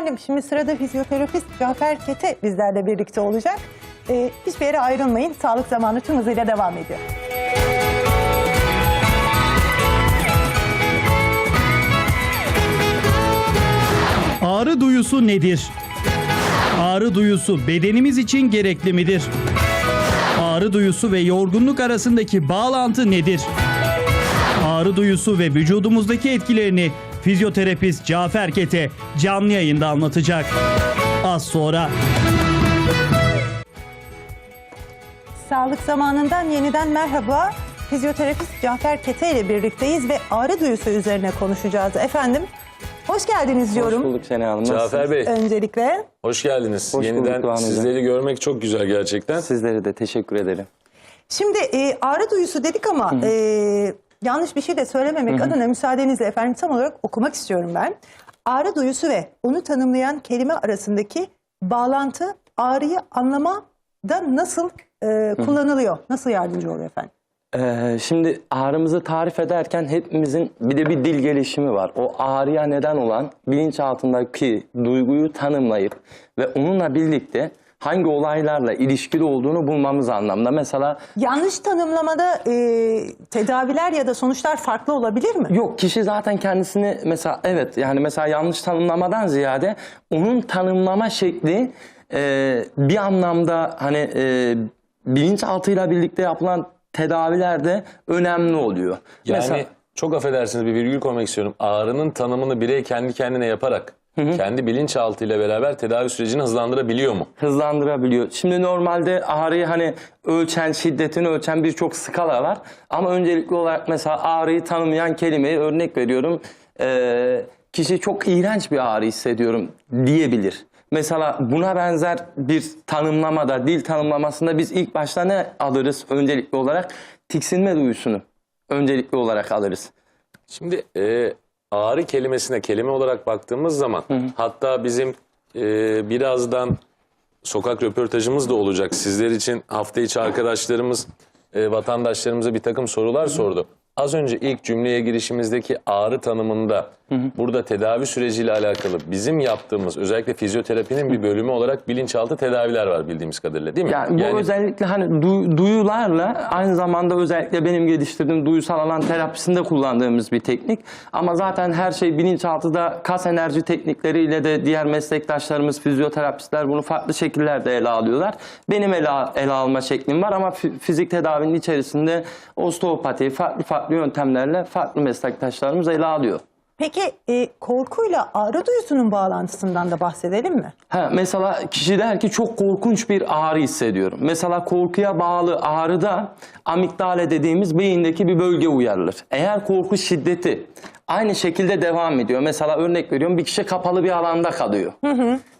efendim şimdi sırada fizyoterapist Cafer Kete bizlerle birlikte olacak. Ee, hiçbir yere ayrılmayın. Sağlık zamanı tüm hızıyla devam ediyor. Ağrı duyusu nedir? Ağrı duyusu bedenimiz için gerekli midir? Ağrı duyusu ve yorgunluk arasındaki bağlantı nedir? Ağrı duyusu ve vücudumuzdaki etkilerini fizyoterapist Cafer Kete canlı yayında anlatacak. Az sonra. Sağlık zamanından yeniden merhaba. Fizyoterapist Cafer Kete ile birlikteyiz ve ağrı duyusu üzerine konuşacağız. Efendim hoş geldiniz diyorum Hoş bulduk Sena Hanım. Cafer Bey, öncelikle. hoş geldiniz. Hoş bulduk Yeniden Hocam. sizleri görmek çok güzel gerçekten. Sizlere de teşekkür ederim. Şimdi e, ağrı duyusu dedik ama e, yanlış bir şey de söylememek adına müsaadenizle efendim tam olarak okumak istiyorum ben. Ağrı duyusu ve onu tanımlayan kelime arasındaki bağlantı ağrıyı anlamada nasıl e, kullanılıyor? Nasıl yardımcı oluyor efendim? Ee, şimdi ağrımızı tarif ederken hepimizin bir de bir dil gelişimi var. O ağrıya neden olan bilinçaltındaki duyguyu tanımlayıp ve onunla birlikte hangi olaylarla ilişkili olduğunu bulmamız anlamda. Mesela Yanlış tanımlamada e, tedaviler ya da sonuçlar farklı olabilir mi? Yok kişi zaten kendisini mesela evet yani mesela yanlış tanımlamadan ziyade onun tanımlama şekli e, bir anlamda hani e, bilinçaltıyla birlikte yapılan tedavilerde önemli oluyor. Yani Mesela çok affedersiniz bir virgül koymak istiyorum. Ağrının tanımını birey kendi kendine yaparak kendi bilinçaltı ile beraber tedavi sürecini hızlandırabiliyor mu? hızlandırabiliyor. Şimdi normalde ağrıyı hani ölçen, şiddetini ölçen birçok skala var. Ama öncelikli olarak mesela ağrıyı tanımlayan kelimeyi örnek veriyorum. Ee, kişi çok iğrenç bir ağrı hissediyorum diyebilir. Mesela buna benzer bir tanımlamada, dil tanımlamasında biz ilk başta ne alırız öncelikli olarak? Tiksinme duyusunu öncelikli olarak alırız. Şimdi e, ağrı kelimesine kelime olarak baktığımız zaman hatta bizim e, birazdan sokak röportajımız da olacak. Sizler için hafta içi arkadaşlarımız e, vatandaşlarımıza bir takım sorular sordu. Az önce ilk cümleye girişimizdeki ağrı tanımında burada tedavi süreciyle alakalı bizim yaptığımız özellikle fizyoterapinin bir bölümü olarak bilinçaltı tedaviler var bildiğimiz kadarıyla değil mi? Yani bu özellikle hani du- duyularla aynı zamanda özellikle benim geliştirdiğim duysal alan terapisinde kullandığımız bir teknik. Ama zaten her şey bilinçaltıda kas enerji teknikleriyle de diğer meslektaşlarımız fizyoterapistler bunu farklı şekillerde ele alıyorlar. Benim ele, ele alma şeklim var ama fi- fizik tedavinin içerisinde osteopati farklı farklı yöntemlerle farklı meslektaşlarımız ele alıyor. Peki e, korkuyla ağrı duyusunun bağlantısından da bahsedelim mi? Ha, mesela kişi der ki çok korkunç bir ağrı hissediyorum. Mesela korkuya bağlı ağrıda amigdale dediğimiz beyindeki bir bölge uyarılır. Eğer korku şiddeti aynı şekilde devam ediyor. Mesela örnek veriyorum bir kişi kapalı bir alanda kalıyor.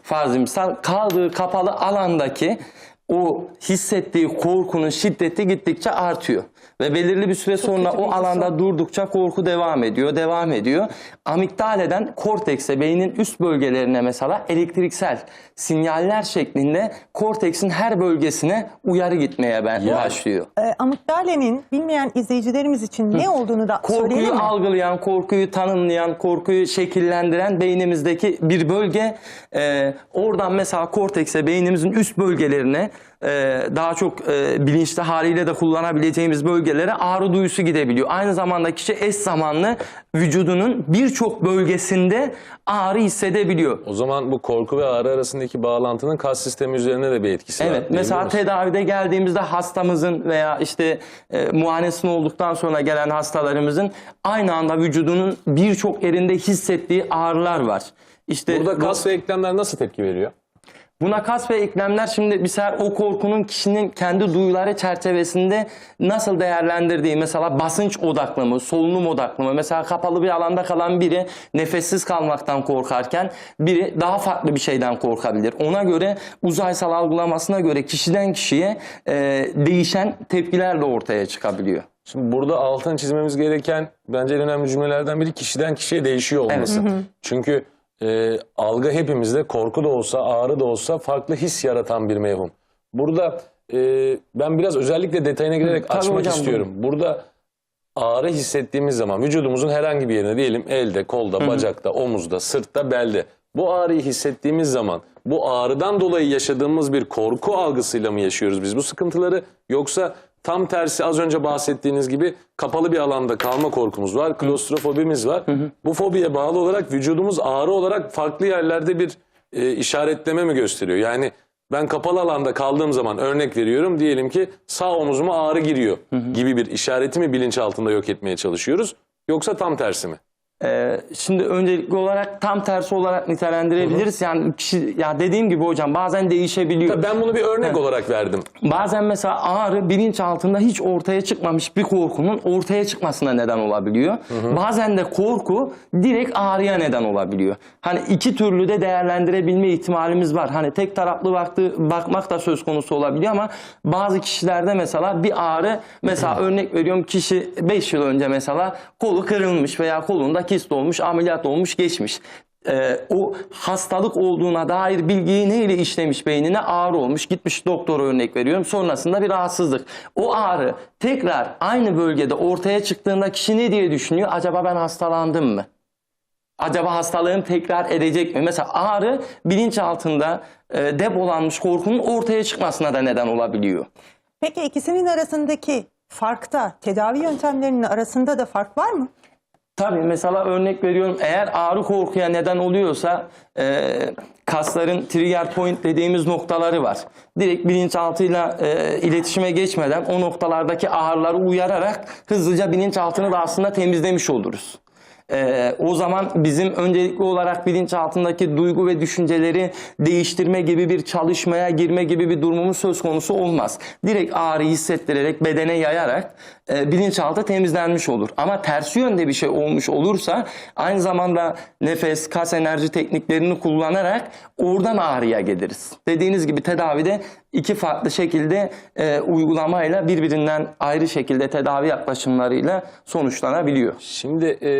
Farz misal kaldığı kapalı alandaki o hissettiği korkunun şiddeti gittikçe artıyor. Ve belirli bir süre sonra o alanda o. durdukça korku devam ediyor, devam ediyor. Amigdaleden kortekse, beynin üst bölgelerine mesela elektriksel sinyaller şeklinde korteksin her bölgesine uyarı gitmeye ben Ya. başlıyor. E, amigdalenin bilmeyen izleyicilerimiz için ne olduğunu da söyleyelim Korkuyu algılayan, korkuyu tanımlayan, korkuyu şekillendiren beynimizdeki bir bölge. Ee, oradan mesela kortekse beynimizin üst bölgelerine e, daha çok e, bilinçli haliyle de kullanabileceğimiz bölgelere ağrı duyusu gidebiliyor. Aynı zamanda kişi eş zamanlı vücudunun birçok bölgesinde ağrı hissedebiliyor. O zaman bu korku ve ağrı arasındaki bağlantının kas sistemi üzerine de bir etkisi var. Evet mesela tedavide geldiğimizde hastamızın veya işte e, muayenesini olduktan sonra gelen hastalarımızın aynı anda vücudunun birçok yerinde hissettiği ağrılar var. İşte Burada bu- kas ve eklemler nasıl tepki veriyor? Buna kas ve eklemler şimdi mesela o korkunun kişinin kendi duyuları çerçevesinde nasıl değerlendirdiği mesela basınç odaklı mı, solunum odaklı mı? Mesela kapalı bir alanda kalan biri nefessiz kalmaktan korkarken biri daha farklı bir şeyden korkabilir. Ona göre uzaysal algılamasına göre kişiden kişiye e, değişen tepkiler de ortaya çıkabiliyor. Şimdi burada altını çizmemiz gereken bence en önemli cümlelerden biri kişiden kişiye değişiyor olması. Çünkü e, algı hepimizde korku da olsa ağrı da olsa farklı his yaratan bir mevhum. Burada e, ben biraz özellikle detayına girerek tabii açmak hocam, istiyorum. Burada ağrı hissettiğimiz zaman vücudumuzun herhangi bir yerine diyelim elde, kolda, bacakta, omuzda, sırtta, belde Bu ağrıyı hissettiğimiz zaman bu ağrıdan dolayı yaşadığımız bir korku algısıyla mı yaşıyoruz biz bu sıkıntıları yoksa tam tersi az önce bahsettiğiniz gibi kapalı bir alanda kalma korkumuz var, klostrofobimiz var. Bu fobiye bağlı olarak vücudumuz ağrı olarak farklı yerlerde bir e, işaretleme mi gösteriyor? Yani ben kapalı alanda kaldığım zaman örnek veriyorum diyelim ki sağ omuzuma ağrı giriyor gibi bir işareti mi bilinçaltında yok etmeye çalışıyoruz yoksa tam tersi mi? Ee, şimdi öncelikli olarak tam tersi olarak nitelendirebiliriz. Yani kişi, ya dediğim gibi hocam bazen değişebiliyor. Tabii ben bunu bir örnek olarak verdim. Bazen mesela ağrı bilinç altında hiç ortaya çıkmamış bir korkunun ortaya çıkmasına neden olabiliyor. Bazen de korku direkt ağrıya neden olabiliyor. Hani iki türlü de değerlendirebilme ihtimalimiz var. Hani tek taraflı baktı, bakmak da söz konusu olabiliyor ama bazı kişilerde mesela bir ağrı mesela örnek veriyorum kişi 5 yıl önce mesela kolu kırılmış veya kolunda kist olmuş, ameliyat olmuş, geçmiş. E, o hastalık olduğuna dair bilgiyi neyle işlemiş beynine? Ağrı olmuş. Gitmiş doktora örnek veriyorum. Sonrasında bir rahatsızlık. O ağrı tekrar aynı bölgede ortaya çıktığında kişi ne diye düşünüyor? Acaba ben hastalandım mı? Acaba hastalığım tekrar edecek mi? Mesela ağrı bilinç altında e, depolanmış korkunun ortaya çıkmasına da neden olabiliyor. Peki ikisinin arasındaki farkta tedavi yöntemlerinin arasında da fark var mı? Tabii mesela örnek veriyorum eğer ağrı korkuya neden oluyorsa e, kasların trigger point dediğimiz noktaları var. Direkt bilinçaltıyla e, iletişime geçmeden o noktalardaki ağrıları uyararak hızlıca bilinçaltını da aslında temizlemiş oluruz. E, o zaman bizim öncelikli olarak bilinçaltındaki duygu ve düşünceleri değiştirme gibi bir çalışmaya girme gibi bir durumumuz söz konusu olmaz. Direkt ağrıyı hissettirerek bedene yayarak e, bilinçaltı temizlenmiş olur. Ama tersi yönde bir şey olmuş olursa aynı zamanda nefes, kas enerji tekniklerini kullanarak oradan ağrıya geliriz. Dediğiniz gibi tedavide iki farklı şekilde e, uygulamayla birbirinden ayrı şekilde tedavi yaklaşımlarıyla sonuçlanabiliyor. Şimdi e,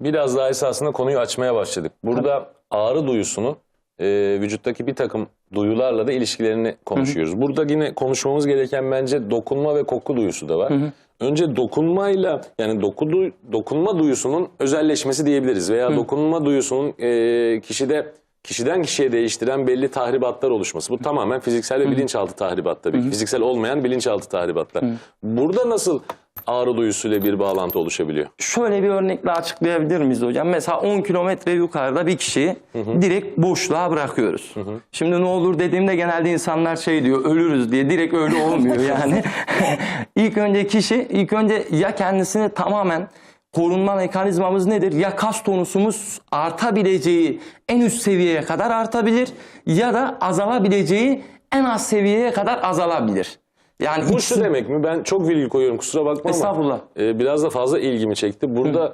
biraz daha esasında konuyu açmaya başladık. Burada ağrı duyusunu e, vücuttaki bir takım duyularla da ilişkilerini konuşuyoruz. Burada yine konuşmamız gereken bence dokunma ve koku duyusu da var. Önce dokunmayla yani doku, duy- dokunma duyusunun özelleşmesi diyebiliriz veya dokunma duyusunun e, kişide kişiden kişiye değiştiren belli tahribatlar oluşması. Bu tamamen fiziksel ve bilinçaltı tahribat tabii. ki. Fiziksel olmayan bilinçaltı tahribatlar. Burada nasıl ağrı duyusuyla bir bağlantı oluşabiliyor? Şöyle bir örnekle açıklayabilir miyiz hocam? Mesela 10 kilometre yukarıda bir kişiyi direkt boşluğa bırakıyoruz. Şimdi ne olur dediğimde genelde insanlar şey diyor ölürüz diye direkt öyle olmuyor yani. ilk önce kişi ilk önce ya kendisini tamamen korunma mekanizmamız nedir? Ya kas tonusumuz artabileceği en üst seviyeye kadar artabilir ya da azalabileceği en az seviyeye kadar azalabilir. Yani Bu ikisi- şu demek mi? Ben çok virgül koyuyorum kusura bakma ama. Estağfurullah. e, biraz da fazla ilgimi çekti. Burada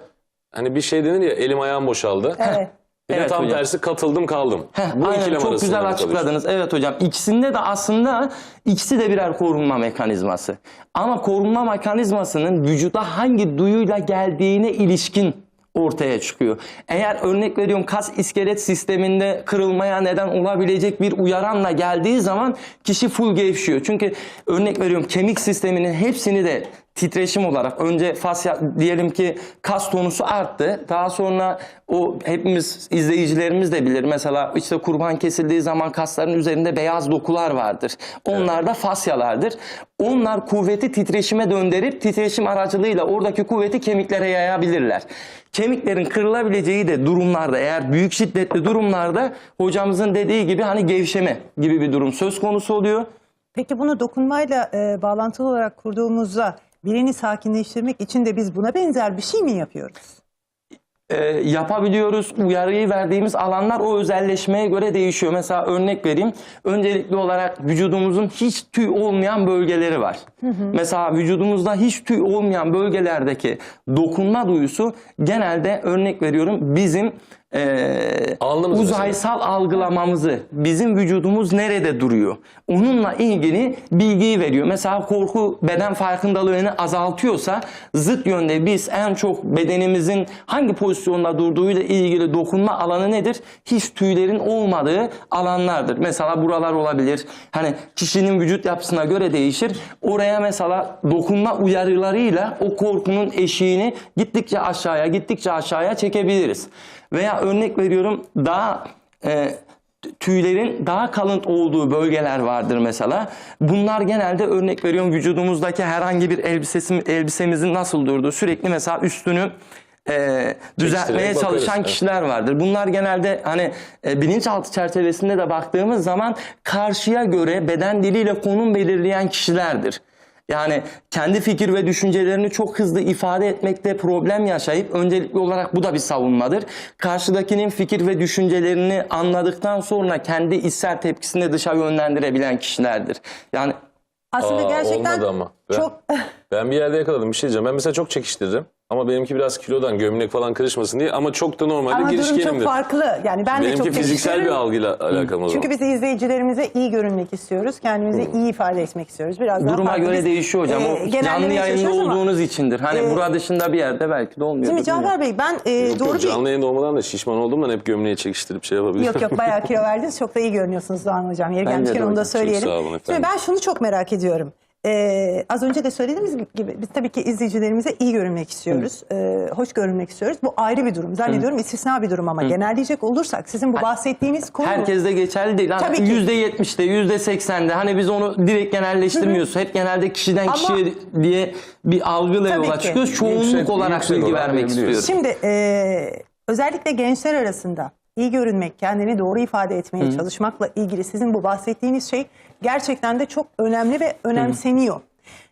hani bir şey denir ya elim ayağım boşaldı. Evet. Bir de Evet tam hocam. tersi katıldım kaldım. Heh, Bu aynen, ikilem çok arasında güzel mı kalıyorsun? açıkladınız. Evet hocam. İkisinde de aslında ikisi de birer korunma mekanizması. Ama korunma mekanizmasının vücuda hangi duyuyla geldiğine ilişkin ortaya çıkıyor. Eğer örnek veriyorum kas iskelet sisteminde kırılmaya neden olabilecek bir uyaranla geldiği zaman kişi full gevşiyor. Çünkü örnek veriyorum kemik sisteminin hepsini de titreşim olarak önce fasya diyelim ki kas tonusu arttı. Daha sonra o hepimiz izleyicilerimiz de bilir. Mesela işte kurban kesildiği zaman kasların üzerinde beyaz dokular vardır. Onlar da fasyalardır. Onlar kuvveti titreşime döndürüp titreşim aracılığıyla oradaki kuvveti kemiklere yayabilirler. Kemiklerin kırılabileceği de durumlarda eğer büyük şiddetli durumlarda hocamızın dediği gibi hani gevşeme gibi bir durum söz konusu oluyor. Peki bunu dokunmayla e, bağlantılı olarak kurduğumuzda birini sakinleştirmek için de biz buna benzer bir şey mi yapıyoruz? e, yapabiliyoruz. Uyarıyı verdiğimiz alanlar o özelleşmeye göre değişiyor. Mesela örnek vereyim. Öncelikli olarak vücudumuzun hiç tüy olmayan bölgeleri var. Mesela vücudumuzda hiç tüy olmayan bölgelerdeki dokunma duyusu genelde örnek veriyorum bizim e, Alnımız uzaysal algılamamızı, bizim vücudumuz nerede duruyor? Onunla ilgili bilgiyi veriyor. Mesela korku beden farkındalığını azaltıyorsa zıt yönde biz en çok bedenimizin hangi pozisyonda durduğuyla ilgili dokunma alanı nedir? Hiç tüylerin olmadığı alanlardır. Mesela buralar olabilir. Hani kişinin vücut yapısına göre değişir. Oraya mesela dokunma uyarılarıyla o korkunun eşiğini gittikçe aşağıya, gittikçe aşağıya çekebiliriz. Veya örnek veriyorum daha e, tüylerin daha kalın olduğu bölgeler vardır mesela. Bunlar genelde örnek veriyorum vücudumuzdaki herhangi bir elbisesi, elbisemizin nasıl durduğu sürekli mesela üstünü e, düzeltmeye bakarız, çalışan evet. kişiler vardır. Bunlar genelde hani e, bilinçaltı çerçevesinde de baktığımız zaman karşıya göre beden diliyle konum belirleyen kişilerdir. Yani kendi fikir ve düşüncelerini çok hızlı ifade etmekte problem yaşayıp öncelikli olarak bu da bir savunmadır. Karşıdakinin fikir ve düşüncelerini anladıktan sonra kendi içsel tepkisini dışa yönlendirebilen kişilerdir. Yani Aslında Aa, gerçekten olmadı ama. Ben- çok Ben bir yerde yakaladım bir şey diyeceğim. Ben mesela çok çekiştiririm. Ama benimki biraz kilodan gömlek falan karışmasın diye. Ama çok da normalde ama durum çok farklı. Yani ben de Benimki çok fiziksel bir algıyla alakalı o zaman. Çünkü biz izleyicilerimize iyi görünmek istiyoruz. Kendimizi iyi ifade etmek istiyoruz. Biraz daha duruma farklı. göre Biz, değişiyor hocam. e, o canlı yayında çalışıyoruz ama- olduğunuz içindir. Hani e, burada dışında bir yerde belki de olmuyor. Mi Cafer Bey? Ben e, Yok, doğru yok, bir... canlı yayın olmadan da şişman olduğumdan hep gömleği çekiştirip şey yapabilirim. Yok yok bayağı kilo verdiniz. Çok da iyi görünüyorsunuz Doğan Hocam. Yeri Bence gelmişken onu da hocam. Çok söyleyelim. sağ olun efendim. Şimdi ben şunu çok merak ediyorum. Ee, az önce de söylediğimiz gibi biz tabii ki izleyicilerimize iyi görünmek istiyoruz. Ee, hoş görünmek istiyoruz. Bu ayrı bir durum. Zannediyorum istisna bir durum ama genelleyecek olursak sizin bu bahsettiğiniz konu Herkes de geçerli değil. Hani Tabii ki. Yüzde yetmişte, yüzde seksende. Hani biz onu direkt genelleştirmiyoruz. Hep genelde kişiden Ama- kişiye diye bir yola ki. çıkıyoruz. Çoğunluk Yüksek- olarak yüksek bilgi vermek verebiliyoruz. istiyorum. Şimdi e, özellikle gençler arasında iyi görünmek, kendini doğru ifade etmeye çalışmakla ilgili sizin bu bahsettiğiniz şey gerçekten de çok önemli ve önemseniyor.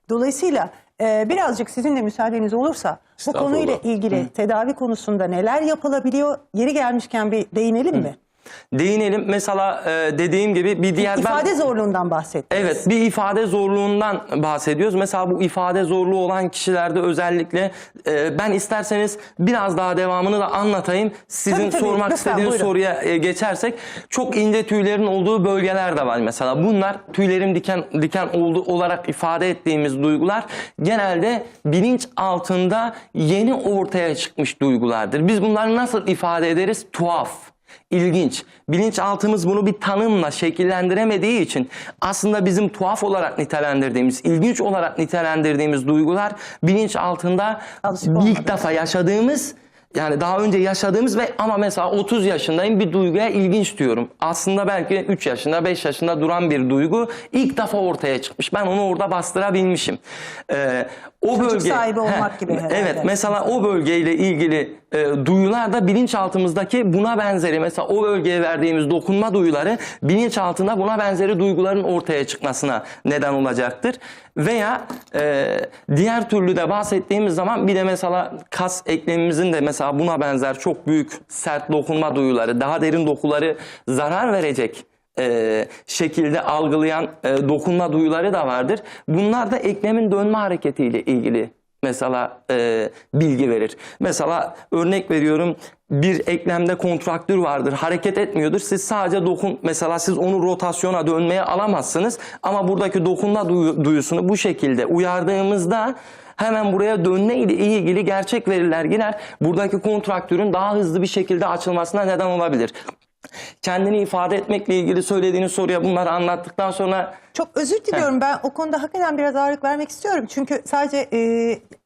Dolayısıyla e, birazcık sizin de müsaadeniz olursa bu konuyla ilgili tedavi konusunda neler yapılabiliyor? Yeri gelmişken bir değinelim mi? Değinelim. Mesela e, dediğim gibi bir diğer... ben- İfade zorluğundan bahsettiniz. Evet bir ifade zorluğundan bahsediyoruz. Mesela bu ifade zorluğu olan kişilerde özellikle e, ben isterseniz biraz daha devamını da anlatayım. Sizin Tabii, tabii. sormak Lütfen, istediğiniz buyurun. soruya e, geçersek çok ince tüylerin olduğu bölgeler de var mesela. Bunlar tüylerin diken diken olduğu olarak ifade ettiğimiz duygular genelde bilinç altında yeni ortaya çıkmış duygulardır. Biz bunları nasıl ifade ederiz? Tuhaf. İlginç. Bilinçaltımız bunu bir tanımla şekillendiremediği için aslında bizim tuhaf olarak nitelendirdiğimiz, ilginç olarak nitelendirdiğimiz duygular bilinç altında Alışık ilk defa yaşadığımız yani daha önce yaşadığımız ve ama mesela 30 yaşındayım bir duyguya ilginç diyorum. Aslında belki 3 yaşında 5 yaşında duran bir duygu ilk defa ortaya çıkmış. Ben onu orada bastırabilmişim. Ee, o Çocuk bölge sahibi olmak gibi herhalde. Evet mesela o bölgeyle ilgili e, duyular da bilinçaltımızdaki buna benzeri mesela o bölgeye verdiğimiz dokunma duyuları bilinçaltında buna benzeri duyguların ortaya çıkmasına neden olacaktır. Veya e, diğer türlü de bahsettiğimiz zaman bir de mesela kas eklemimizin de mesela buna benzer çok büyük sert dokunma duyuları, daha derin dokuları zarar verecek e, şekilde algılayan e, dokunma duyuları da vardır. Bunlar da eklemin dönme hareketiyle ilgili mesela e, bilgi verir. Mesela örnek veriyorum bir eklemde kontraktür vardır hareket etmiyordur. Siz sadece dokun mesela siz onu rotasyona dönmeye alamazsınız ama buradaki dokunma duyu- duyusunu bu şekilde uyardığımızda hemen buraya dönme ile ilgili gerçek veriler girer. Buradaki kontraktürün daha hızlı bir şekilde açılmasına neden olabilir. Kendini ifade etmekle ilgili söylediğiniz soruya bunları anlattıktan sonra Çok özür diliyorum ben o konuda hakikaten biraz ağırlık vermek istiyorum. Çünkü sadece e,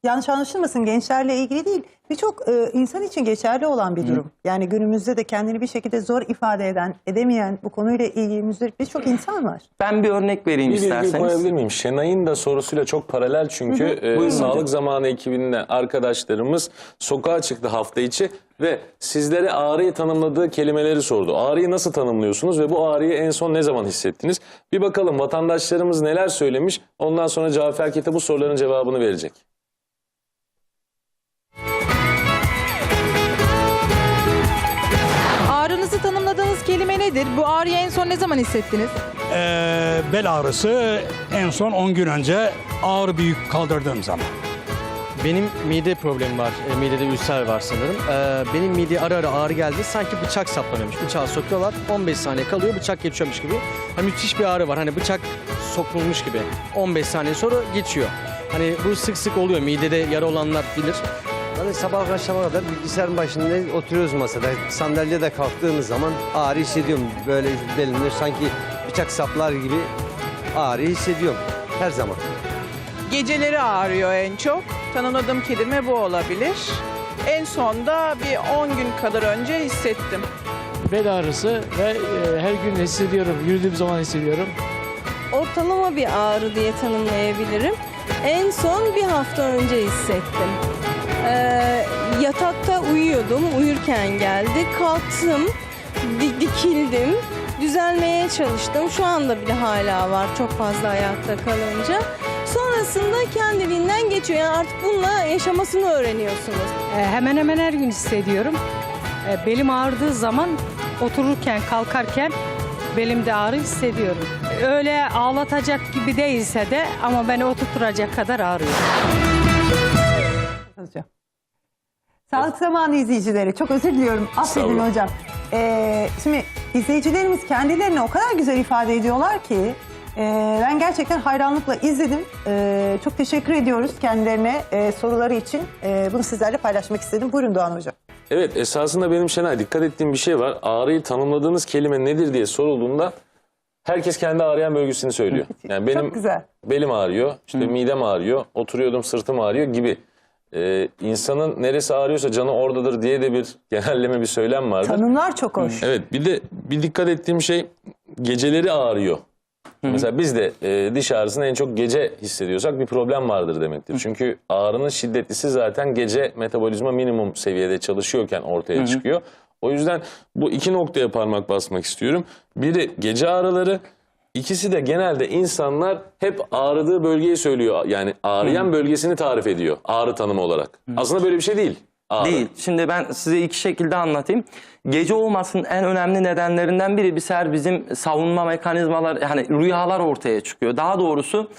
yanlış anlaşılmasın gençlerle ilgili değil birçok e, insan için geçerli olan bir durum. Yani günümüzde de kendini bir şekilde zor ifade eden, edemeyen bu konuyla ilgili müzdarip birçok insan var. ben bir örnek vereyim Bir isterseniz. koyabilir miyim? Şenay'ın da sorusuyla çok paralel çünkü e, sağlık zamanı ekibinde arkadaşlarımız sokağa çıktı hafta içi ve sizlere ağrıyı tanımladığı kelimeleri sordu. Ağrıyı nasıl tanımlıyorsunuz ve bu ağrıyı en son ne zaman hissettiniz? Bir bakalım vatandaşlarımız neler söylemiş. Ondan sonra Cafer Kete bu soruların cevabını verecek. Ağrınızı tanımladığınız kelime nedir? Bu ağrıyı en son ne zaman hissettiniz? Ee, bel ağrısı en son 10 gün önce ağrı büyük kaldırdığım zaman. Benim mide problemi var. E, midede ülser var sanırım. Ee, benim mideye ara ara ağrı geldi. Sanki bıçak saplanıyormuş. Bıçağı sokuyorlar. 15 saniye kalıyor. Bıçak geçiyormuş gibi. Ha, müthiş bir ağrı var. Hani bıçak sokulmuş gibi. 15 saniye sonra geçiyor. Hani bu sık sık oluyor. Midede yara olanlar bilir. Hani sabah akşama kadar bilgisayarın başında oturuyoruz masada. Sandalyede kalktığımız zaman ağrı hissediyorum. Böyle belimde sanki bıçak saplar gibi ağrı hissediyorum her zaman. Geceleri ağrıyor en çok. Tanımladığım kelime bu olabilir. En son da bir 10 gün kadar önce hissettim. bel ağrısı ve e, her gün hissediyorum, yürüdüğüm zaman hissediyorum. ortalama bir ağrı diye tanımlayabilirim. En son bir hafta önce hissettim. Ee, yatakta uyuyordum, uyurken geldi. Kalktım, di- dikildim, düzelmeye çalıştım. Şu anda bile hala var çok fazla ayakta kalınca. Sonrasında kendiliğinden geçiyor. Yani artık bununla yaşamasını öğreniyorsunuz. E, hemen hemen her gün hissediyorum. E, belim ağrıdığı zaman otururken, kalkarken belimde ağrı hissediyorum. Öyle ağlatacak gibi değilse de ama beni oturtturacak kadar ağrıyor. Hocam. Sağlık zamanı izleyicileri. Çok özür diliyorum. Affedin hocam. Ee, şimdi izleyicilerimiz kendilerini o kadar güzel ifade ediyorlar ki e, ben gerçekten hayranlıkla izledim. E, çok teşekkür ediyoruz kendilerine e, soruları için. E, bunu sizlerle paylaşmak istedim. Buyurun Doğan Hocam. Evet esasında benim Şenay dikkat ettiğim bir şey var. Ağrıyı tanımladığınız kelime nedir diye sorulduğunda herkes kendi ağrıyan bölgesini söylüyor. Yani benim Çok güzel. belim ağrıyor, işte midem ağrıyor, oturuyordum sırtım ağrıyor gibi. Ee, insanın neresi ağrıyorsa canı oradadır diye de bir genelleme bir söylem vardır. Tanımlar çok hoş. Evet bir de bir dikkat ettiğim şey geceleri ağrıyor. Mesela biz de e, diş ağrısını en çok gece hissediyorsak bir problem vardır demektir. Çünkü ağrının şiddetlisi zaten gece metabolizma minimum seviyede çalışıyorken ortaya çıkıyor. O yüzden bu iki noktaya parmak basmak istiyorum. Biri gece ağrıları, ikisi de genelde insanlar hep ağrıdığı bölgeyi söylüyor. Yani ağrıyan bölgesini tarif ediyor ağrı tanımı olarak. Aslında böyle bir şey değil. Ağrı. Değil. Şimdi ben size iki şekilde anlatayım. Gece olmasının en önemli nedenlerinden biri bir bizim savunma mekanizmalar yani rüyalar ortaya çıkıyor. Daha doğrusu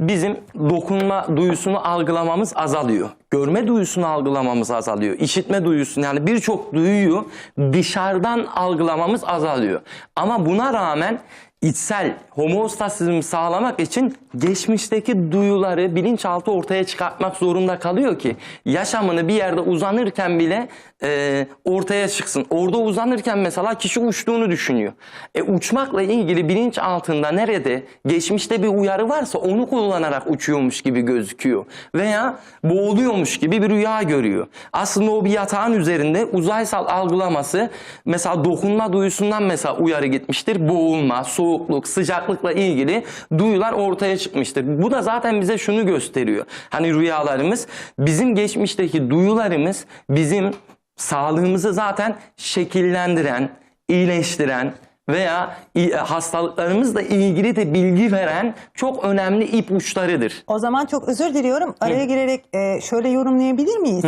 bizim dokunma duyusunu algılamamız azalıyor. Görme duyusunu algılamamız azalıyor. İşitme duyusunu yani birçok duyuyu dışarıdan algılamamız azalıyor. Ama buna rağmen içsel homeostasizmi sağlamak için geçmişteki duyuları bilinçaltı ortaya çıkartmak zorunda kalıyor ki yaşamını bir yerde uzanırken bile e, ortaya çıksın. Orada uzanırken mesela kişi uçtuğunu düşünüyor. E, uçmakla ilgili bilinç altında nerede geçmişte bir uyarı varsa onu kullanarak uçuyormuş gibi gözüküyor. Veya boğuluyormuş gibi bir rüya görüyor. Aslında o bir yatağın üzerinde uzaysal algılaması mesela dokunma duyusundan mesela uyarı gitmiştir. Boğulma, soğukluk, sıcaklıkla ilgili duyular ortaya çıkmıştır. Bu da zaten bize şunu gösteriyor. Hani rüyalarımız bizim geçmişteki duyularımız bizim sağlığımızı zaten şekillendiren, iyileştiren veya i- hastalıklarımızla ilgili de bilgi veren çok önemli ipuçlarıdır. O zaman çok özür diliyorum. Araya girerek e, şöyle yorumlayabilir miyiz?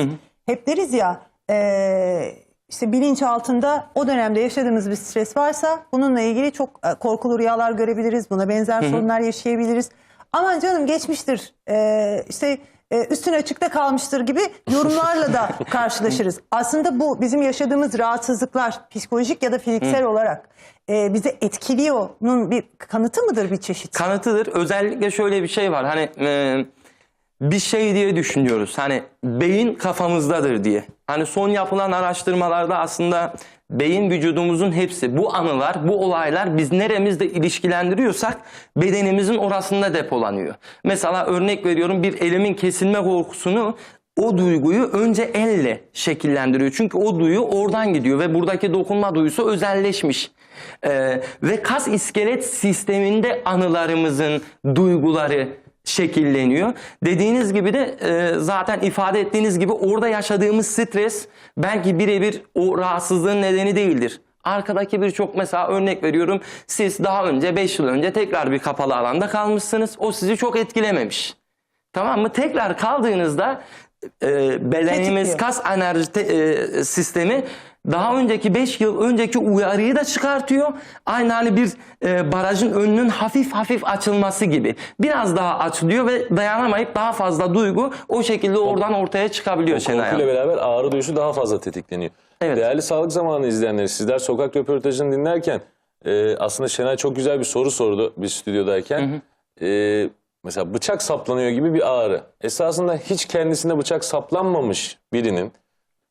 Hep deriz ya e, işte bilinç altında o dönemde yaşadığımız bir stres varsa bununla ilgili çok e, korkulu rüyalar görebiliriz. Buna benzer sorunlar yaşayabiliriz. Aman canım geçmiştir. E, işte e, üstün açıkta kalmıştır gibi yorumlarla da karşılaşırız. Aslında bu bizim yaşadığımız rahatsızlıklar psikolojik ya da fiziksel olarak e, bizi etkiliyor'nun bir kanıtı mıdır bir çeşit? Kanıtıdır. Özellikle şöyle bir şey var. Hani e, bir şey diye düşünüyoruz. Hani beyin kafamızdadır diye. Hani son yapılan araştırmalarda aslında beyin vücudumuzun hepsi bu anılar, bu olaylar biz neremizde ilişkilendiriyorsak bedenimizin orasında depolanıyor. Mesela örnek veriyorum bir elimin kesilme korkusunu o duyguyu önce elle şekillendiriyor. Çünkü o duyu oradan gidiyor ve buradaki dokunma duyusu özelleşmiş. Ee, ve kas iskelet sisteminde anılarımızın duyguları şekilleniyor. Dediğiniz gibi de e, zaten ifade ettiğiniz gibi orada yaşadığımız stres belki birebir o rahatsızlığın nedeni değildir. Arkadaki birçok mesela örnek veriyorum siz daha önce 5 yıl önce tekrar bir kapalı alanda kalmışsınız. O sizi çok etkilememiş. Tamam mı? Tekrar kaldığınızda e, bedenimiz Tetikliyor. kas enerji te- e, sistemi daha önceki 5 yıl önceki uyarıyı da çıkartıyor. Aynı hani bir e, barajın önünün hafif hafif açılması gibi. Biraz daha açılıyor ve dayanamayıp daha fazla duygu o şekilde oradan ortaya çıkabiliyor Şenay Korkuyla Hanım. beraber ağrı duyusu daha fazla tetikleniyor. Evet. Değerli sağlık zamanı izleyenleri sizler sokak röportajını dinlerken e, aslında Şenay çok güzel bir soru sordu biz stüdyodayken. E, mesela bıçak saplanıyor gibi bir ağrı. Esasında hiç kendisine bıçak saplanmamış birinin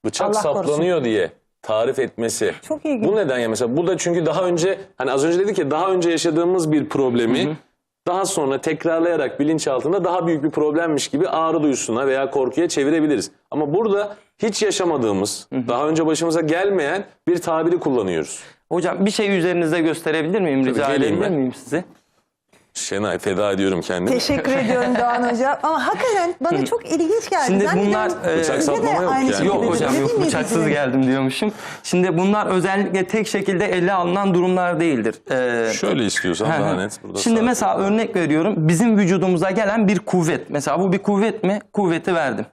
bıçak Allah korusun. saplanıyor diye tarif etmesi. Çok ilginç. Bu neden ya mesela? Bu da çünkü daha önce hani az önce dedik ya daha önce yaşadığımız bir problemi daha sonra tekrarlayarak bilinçaltında daha büyük bir problemmiş gibi ağrı duyusuna veya korkuya çevirebiliriz. Ama burada hiç yaşamadığımız, daha önce başımıza gelmeyen bir tabiri kullanıyoruz. Hocam bir şey üzerinizde gösterebilir miyim? Rica edebilir miyim size? Şenay feda ediyorum kendimi. Teşekkür ediyorum Doğan Hocam. Ama hakikaten bana çok ilginç geldi. Şimdi Zannediyorum bunlar, e, Bıçak saplama yok yani. şekilde Yok hocam yok mi bıçaksız geldim diyormuşum. Şimdi bunlar özellikle tek şekilde ele alınan durumlar değildir. Ee, Şöyle istiyorsan Hı hı. daha net. Burada Şimdi sağ- mesela örnek veriyorum. Bizim vücudumuza gelen bir kuvvet. Mesela bu bir kuvvet mi? Kuvveti verdim.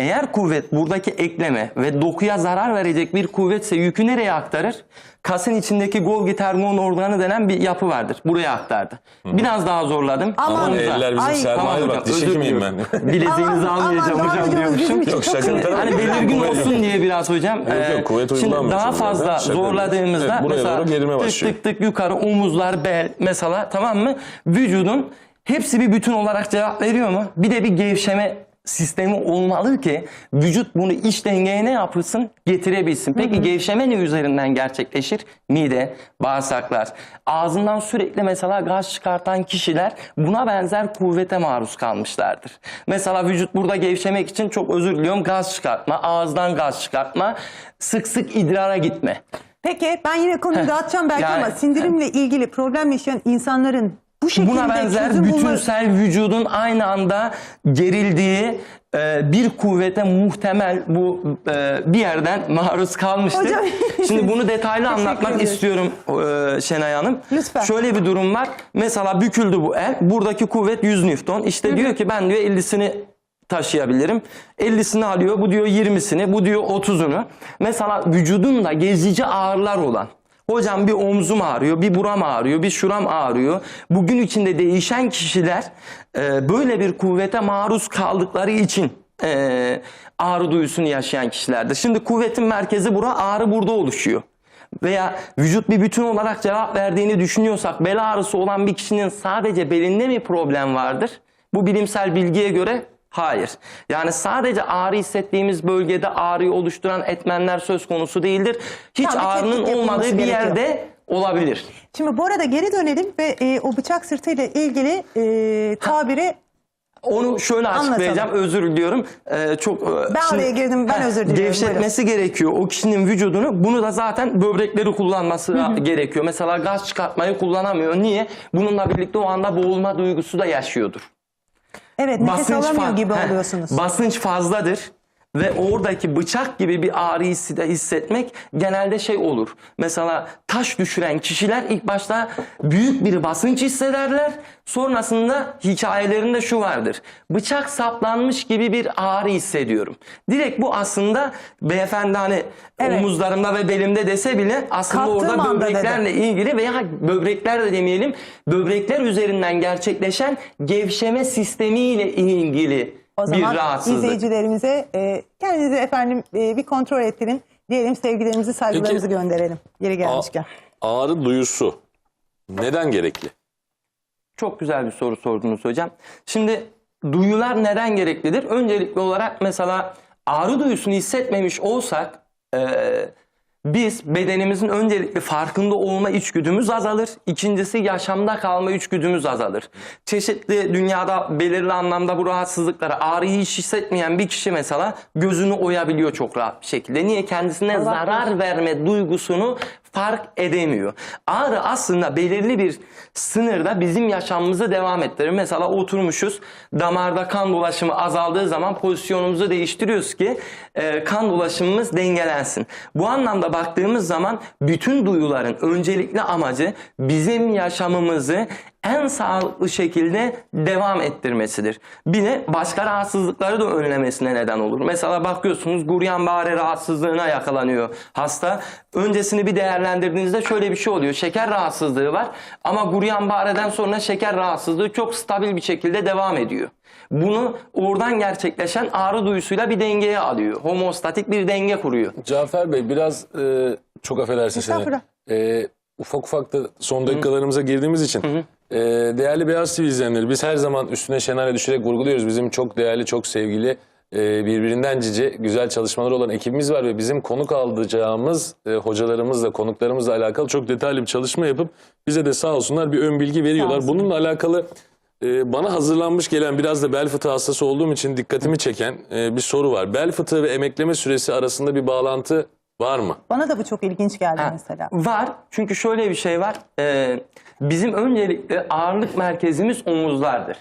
Eğer kuvvet buradaki ekleme ve dokuya zarar verecek bir kuvvetse yükü nereye aktarır? Kasın içindeki Golgi termon organı denen bir yapı vardır. Buraya aktardı. Biraz daha zorladım. Aman. Ama Omuza. eller bizim Ay, sermaye Tamam bak hocam, diş özür hekimiyim ben. Bileziğinizi Aman, almayacağım aman, hocam diyormuşum. Yok, çok şaka tarafı. Hani belirgin olsun diye biraz hocam. yok, Ee, kuvvet Şimdi daha fazla zorladığımızda Evet, mesela tık tık tık yukarı omuzlar, bel mesela tamam mı? Vücudun hepsi bir bütün olarak cevap veriyor mu? Bir de bir gevşeme sistemi olmalı ki vücut bunu iç dengeye ne yapılsın getirebilsin. Peki gevşeme ne üzerinden gerçekleşir? Mide, bağırsaklar. Ağzından sürekli mesela gaz çıkartan kişiler buna benzer kuvvete maruz kalmışlardır. Mesela vücut burada gevşemek için çok özür diliyorum gaz çıkartma, ağızdan gaz çıkartma, sık sık idrara gitme. Peki ben yine konuyu dağıtacağım belki Yani- ama sindirimle ilgili problem yaşayan insanların bu şekilde Buna benzer çözüm bulma- bütünsel vücudun aynı anda gerildiği e, bir kuvvete muhtemel bu e, bir yerden maruz kalmıştır. Hocam- Şimdi bunu detaylı anlatmak istiyorum e, Şenay Hanım. Lütfen. Şöyle bir durum var. Mesela büküldü bu el. Buradaki kuvvet 100 Newton. İşte diyor ki ben diyor 50'sini taşıyabilirim. 50'sini alıyor. Bu diyor 20'sini. Bu diyor 30'unu. Mesela vücudunda gezici ağrılar olan Hocam bir omzum ağrıyor, bir buram ağrıyor, bir şuram ağrıyor. Bugün içinde değişen kişiler e, böyle bir kuvvete maruz kaldıkları için e, ağrı duyusunu yaşayan kişilerdir. Şimdi kuvvetin merkezi bura, ağrı burada oluşuyor. Veya vücut bir bütün olarak cevap verdiğini düşünüyorsak bel ağrısı olan bir kişinin sadece belinde mi problem vardır? Bu bilimsel bilgiye göre hayır. Yani sadece ağrı hissettiğimiz bölgede ağrıyı oluşturan etmenler söz konusu değildir. Hiç Tabii ağrının olmadığı bir gerekiyor. yerde olabilir. Şimdi bu arada geri dönelim ve e, o bıçak sırtıyla ilgili e, tabiri Onu şöyle açıklayacağım. Anlatalım. Özür diliyorum. Ee, çok e, Ben oraya girdim, ben özür diliyorum. Gevşetmesi gerekiyor o kişinin vücudunu. Bunu da zaten böbrekleri kullanması gerekiyor. Mesela gaz çıkartmayı kullanamıyor. Niye? Bununla birlikte o anda boğulma duygusu da yaşıyordur. Evet nefes alamıyor fa- gibi oluyorsunuz. Basınç fazladır ve oradaki bıçak gibi bir ağrı hissi de hissetmek genelde şey olur. Mesela taş düşüren kişiler ilk başta büyük bir basınç hissederler. Sonrasında hikayelerinde şu vardır. Bıçak saplanmış gibi bir ağrı hissediyorum. Direkt bu aslında beyefendi hani Evet. omuzlarımda ve belimde dese bile aslında Kaptığım orada böbreklerle ilgili veya böbrekler de demeyelim böbrekler üzerinden gerçekleşen gevşeme sistemiyle ilgili O zaman bir rahatsızlık. izleyicilerimize e, kendinizi efendim e, bir kontrol ettirin. Diyelim sevgilerimizi, saygılarımızı Peki- gönderelim. Yeri gelmişken. Ağrı duyusu neden gerekli? Çok güzel bir soru sordunuz hocam. Şimdi duyular neden gereklidir? Öncelikli olarak mesela ağrı duyusunu hissetmemiş olsak e, biz bedenimizin öncelikli farkında olma içgüdümüz azalır. İkincisi yaşamda kalma içgüdümüz azalır. Çeşitli dünyada belirli anlamda bu rahatsızlıkları ağrıyı hiç hissetmeyen bir kişi mesela gözünü oyabiliyor çok rahat bir şekilde. Niye? Kendisine Allah zarar verme duygusunu fark edemiyor. Ağrı aslında belirli bir sınırda bizim yaşamımızı devam ettirir. Mesela oturmuşuz, damarda kan dolaşımı azaldığı zaman pozisyonumuzu değiştiriyoruz ki e, kan dolaşımımız dengelensin. Bu anlamda baktığımız zaman bütün duyuların öncelikli amacı bizim yaşamımızı en sağlıklı şekilde devam ettirmesidir. Bir de başka rahatsızlıkları da önlemesine neden olur. Mesela bakıyorsunuz Guillain-Barré rahatsızlığına yakalanıyor hasta. Öncesini bir değerlendirdiğinizde şöyle bir şey oluyor. Şeker rahatsızlığı var ama Guillain-Barré'den sonra şeker rahatsızlığı çok stabil bir şekilde devam ediyor. Bunu oradan gerçekleşen ağrı duyusuyla bir dengeye alıyor. Homostatik bir denge kuruyor. Cafer Bey biraz e, çok affedersin seni. E, ufak ufak da son dakikalarımıza girdiğimiz için e, değerli Beyaz TV izleyenleri biz her zaman üstüne şenale düşerek vurguluyoruz. Bizim çok değerli, çok sevgili e, birbirinden cici güzel çalışmalar olan ekibimiz var ve bizim konuk alacağımız e, hocalarımızla, konuklarımızla alakalı çok detaylı bir çalışma yapıp bize de sağ olsunlar bir ön bilgi veriyorlar. Bununla alakalı e, bana hazırlanmış gelen biraz da bel fıtığı hastası olduğum için dikkatimi çeken e, bir soru var. Bel fıtığı ve emekleme süresi arasında bir bağlantı var mı? Bana da bu çok ilginç geldi Ha, mesela. Var. Çünkü şöyle bir şey var. Ee, bizim öncelikle ağırlık merkezimiz omuzlardır.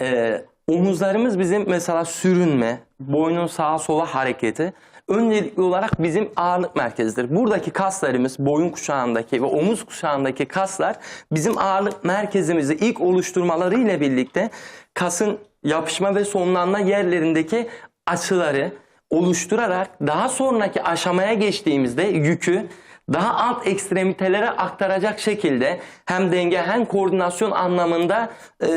Ee, omuzlarımız bizim mesela sürünme, boynun sağa sola hareketi öncelikli olarak bizim ağırlık merkezidir. Buradaki kaslarımız boyun kuşağındaki ve omuz kuşağındaki kaslar bizim ağırlık merkezimizi ilk oluşturmaları ile birlikte kasın yapışma ve sonlanma yerlerindeki açıları oluşturarak daha sonraki aşamaya geçtiğimizde yükü daha alt ekstremitelere aktaracak şekilde hem denge hem koordinasyon anlamında e,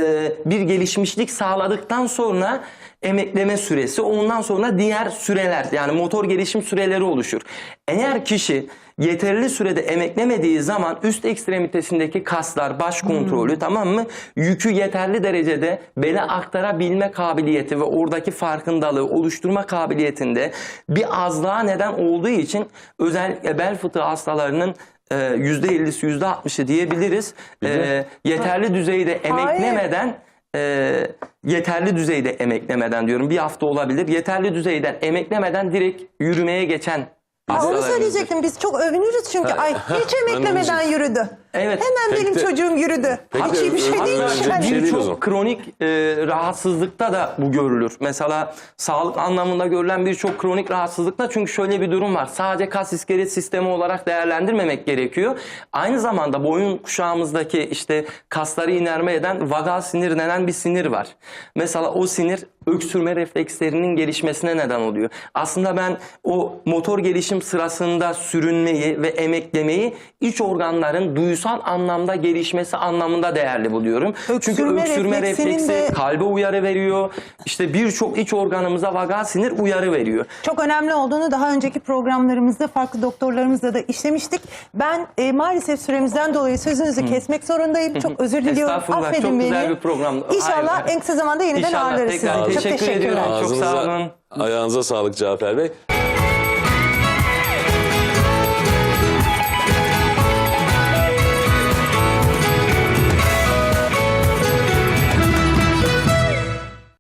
bir gelişmişlik sağladıktan sonra emekleme süresi ondan sonra diğer süreler yani motor gelişim süreleri oluşur. Eğer kişi yeterli sürede emeklemediği zaman üst ekstremitesindeki kaslar baş kontrolü tamam mı yükü yeterli derecede bele aktarabilme kabiliyeti ve oradaki farkındalığı oluşturma kabiliyetinde bir azlığa neden olduğu için özellikle bel fıtığı hastalarının e, %50'si %60'ı diyebiliriz. E, yeterli düzeyde emeklemeden e, yeterli düzeyde emeklemeden diyorum bir hafta olabilir. Yeterli düzeyden emeklemeden direkt yürümeye geçen Ha, onu hastalarımızdır. söyleyecektim. Biz çok övünürüz çünkü. Ay hiç emeklemeden yürüdü. Evet. Hemen Peki benim de- çocuğum yürüdü. Peki Hiç de iyi bir şey ö- değil önce yani. bir şey değil o zaman. Birçok kronik e, rahatsızlıkta da bu görülür. Mesela sağlık anlamında görülen birçok kronik rahatsızlıkta çünkü şöyle bir durum var. Sadece kas iskelet sistemi olarak değerlendirmemek gerekiyor. Aynı zamanda boyun kuşağımızdaki işte kasları inerme eden vagal sinir denen bir sinir var. Mesela o sinir öksürme reflekslerinin gelişmesine neden oluyor. Aslında ben o motor gelişim sırasında sürünmeyi ve emeklemeyi iç organların duysal anlamda gelişmesi anlamında değerli buluyorum. Çünkü Öksürme öksürme refleksinin refleksi de- kalbe uyarı veriyor. İşte birçok iç organımıza vagal sinir uyarı veriyor. Çok önemli olduğunu daha önceki programlarımızda farklı doktorlarımızla da işlemiştik. Ben e, maalesef süremizden dolayı sözünüzü kesmek zorundayım. Çok özür diliyorum. Estağfurullah, Affedin çok beni. güzel bir program. İnşallah Hayır. en kısa zamanda yeniden İnşallah ağırlarız sizi. Çok teşekkür ediyorum. Çok sağ olun. ayağınıza sağlık Cafer Bey.